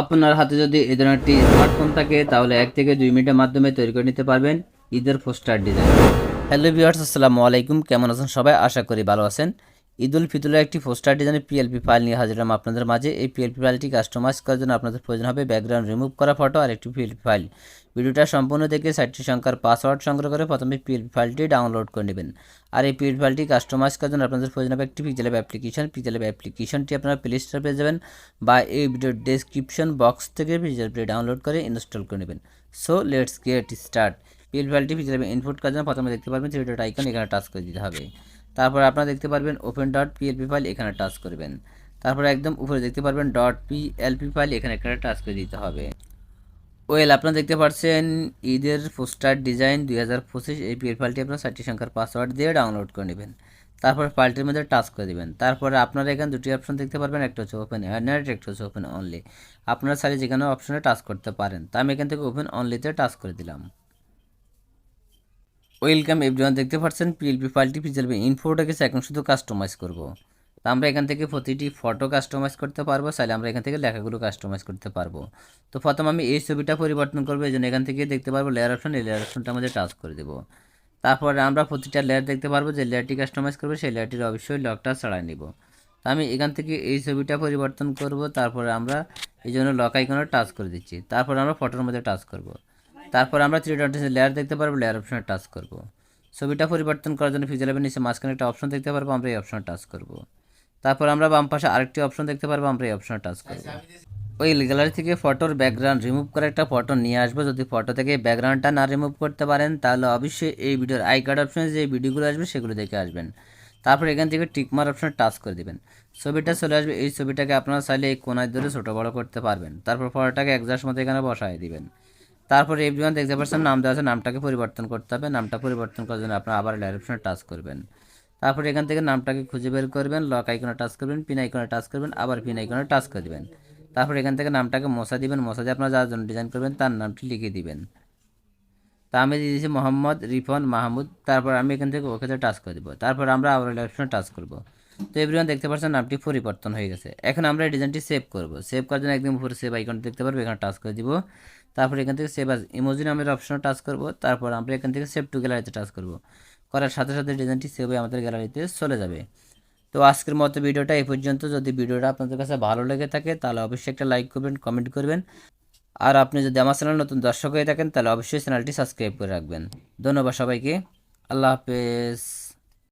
আপনার হাতে যদি এই ধরনের একটি স্মার্টফোন থাকে, তাহলে এক থেকে দুই মিনিটের মাধ্যমে তৈরি করে নিতে পারবেন ঈদের পোস্টার ডিজাইন হ্যালো ভিউয়ার্স আসসালামু আলাইকুম। কেমন আছেন সবাই? আশা করি ভালো আছেন। ঈদ উল ফিতরের একটি পোস্টার ডিজাইনের পিএলপি ফাইল নিয়ে হাজির হলাম আপনাদের মাঝে। এই পিএলপি ফাইলটি কাস্টমাইজ করার জন্য আপনাদের প্রয়োজন হবে ব্যাকগ্রাউন্ড রিমুভ করা ফটো আর একটি পিএলপি ফাইল ভিডিওটা সম্পূর্ণ দেখে সাইটটি সংখ্যার পাসওয়ার্ড সংগ্রহ করে প্রথমে পিএলপি ফাইলটি ডাউনলোড করে নেবেন। আর এই পিএলপি ফাইলটি কাস্টমাইজ করার জন্য আপনাদের প্রয়োজন হবে একটি পিক্সেল অ্যাপ্লিকেশন পিক্সেল অ্যাপ্লিকেশনটি আপনারা প্লে স্টোর পেয়ে যাবেন বা এই ভিডিওর ডেসক্রিপশন বক্স থেকে পিক্সেল ডাউনলোড করে ইনস্টল করে নেবেন। So let's get start P L ফাইলটি পিক্সেল ইনপুট করার জন্য প্রথমে দেখতে পারবেন থ্রি ডট আইকন এখানে টাচ করে দিতে হবে। তারপর আপনারা দেখতে পারবেন ওপেন ডট পিএলপি ফাইল এখানে টাচ করবেন। তারপর একদম উপরে দেখতে পারবেন ডট পিএলপি ফাইল এখানে এখানে টাচ করে দিতে হবে। ওয়েল আপনারা দেখতে পাচ্ছেন ঈদের পোস্টার ডিজাইন দুই হাজার পঁচিশ এই পিএল ফাইলটি আপনার চারটি সংখ্যার পাসওয়ার্ড দিয়ে ডাউনলোড করে নেবেন। তারপর ফাইলটির মধ্যে টাচ করে দেবেন। তারপরে আপনারা এখানে দুটি অপশন দেখতে পারবেন, একটা হচ্ছে ওপেন অ্যান্ড্রয়েড একটা হচ্ছে ওপেন অনলি আপনারা চাইলে যে কোনো অপশনে টাচ করতে পারেন। তা আমি এখান থেকে ওপেন অনলিতে টাচ করে দিলাম। ওয়েলকাম এভরিওয়ান, দেখতে পাচ্ছেন পিএলপি ফাইলটি পিএলপি ইনফোটা গেছে এখন শুধু কাস্টমাইজ করব। তা আমরা এখান থেকে প্রতিটি ফটো কাস্টমাইজ করতে পারব, চাইলে আমরা এখান থেকে লেখাগুলো কাস্টমাইজ করতে পারব। তো প্রথম আমি এই ছবিটা পরিবর্তন করব, এই জন্য এখান থেকে দেখতে পারব লেয়ার অপশন এই লেয়ার অপশনটা আমাদের টাচ করে দেবো। তারপরে আমরা প্রতিটা লেয়ার দেখতে পারব, যে লেয়ারটি কাস্টমাইজ করব, সেই লেয়ারটির অবশ্যই লকটা ছাড়াই নিব। তা আমি এখান থেকে এই ছবিটা পরিবর্তন করব, তারপরে আমরা এই জন্য লক আইকনে টাচ করে দিচ্ছি। তারপরে আমরা ফটোর মধ্যে টাচ করব। তারপর আমরা থ্রি ডট লেয়ার দেখতে পারব লেয়ার অপশনে টাচ করব। ছবিটা পরিবর্তন করার জন্য ফিজিয়ালের নিচে মাঝখানে একটা অপশন দেখতে পারব, আমরা এই অপশনে টাচ করব। তারপর আমরা বাম পাশে আরেকটি অপশন দেখতে পারব, আমরা এই অপশনে টাচ করব। ওই গ্যালারি থেকে ফটোর ব্যাকগ্রাউন্ড রিমুভ করে একটা ফটো নিয়ে আসব, যদি ফটো থেকে ব্যাকগ্রাউন্ডটা না রিমুভ করতে পারেন, তাহলে অবশ্যই এই ভিডিওর আই কার্ড অপশনে যে ভিডিওগুলো আসবে, সেগুলো দেখে আসবেন। তারপর এখান থেকে টিকমার অপশনে টাচ করে দিবেন। ছবিটা চলে আসবে, এই ছবিটাকে আপনারা চাইলে এই কোনায় ধরে ছোটো বড়ো করতে পারবেন। তারপর ফটোটাকে একজাস্ট মতো এখানে বসায় দিবেন। তারপর এভরিওয়ান দেখতে পাচ্ছেন নাম দেওয়া আছে, নামটাকে পরিবর্তন করতে হবে। নামটা পরিবর্তন করার জন্য আপনারা আবার অপশনে টাচ করবেন। তারপরে এখান থেকে নামটাকে খুঁজে বের করবেন লক আইকনে টাচ করবেন পিন আইকনে টাচ করবেন, আবার পিন আইকনে টাচ করে দেবেন। তারপর এখান থেকে নামটাকে মশা দিবেন, মশা দিয়ে আপনারা যার জন্য ডিজাইন করবেন তার নামটি লিখে দিবেন। তা আমি দিয়ে দিয়েছি মোহাম্মদ রিফন মাহমুদ, তারপর আমি এখান থেকে ওকেতে টাচ করে দেবো। তারপর আমরা আবার অপশনে টাচ করব। তো এভরিওয়ান দেখতে পাচ্ছেন নামটি পরিবর্তন হয়ে গেছে। এখন আমরা এই ডিজাইনটি সেভ করব। সেভ করার জন্য একদম উপরে সেভ আইকন দেখতে পারব, এখানে টাচ করে দিব। তারপর এখান থেকে সেভ আজ ইমোজি নামের অপশনে টাচ করব। তারপর আমরা এখান থেকে সেভ টু গ্যালারিতে টাচ করব। করার সাথে সাথে ডিজাইনটি সেভ হয়ে আমাদের গ্যালারিতে চলে যাবে। তো আজকের মতো ভিডিওটা এই পর্যন্ত। যদি ভিডিওটা আপনাদের কাছে ভালো লেগে থাকে, তাহলে অবশ্যই একটা লাইক করবেন কমেন্ট করবেন। আর আপনি যদি আমার চ্যানেল নতুন দর্শক হয়ে থাকেন, তাহলে অবশ্যই চ্যানেলটি সাবস্ক্রাইব করে রাখবেন। ধন্যবাদ সবাইকে। আল্লাহ হাফেজ।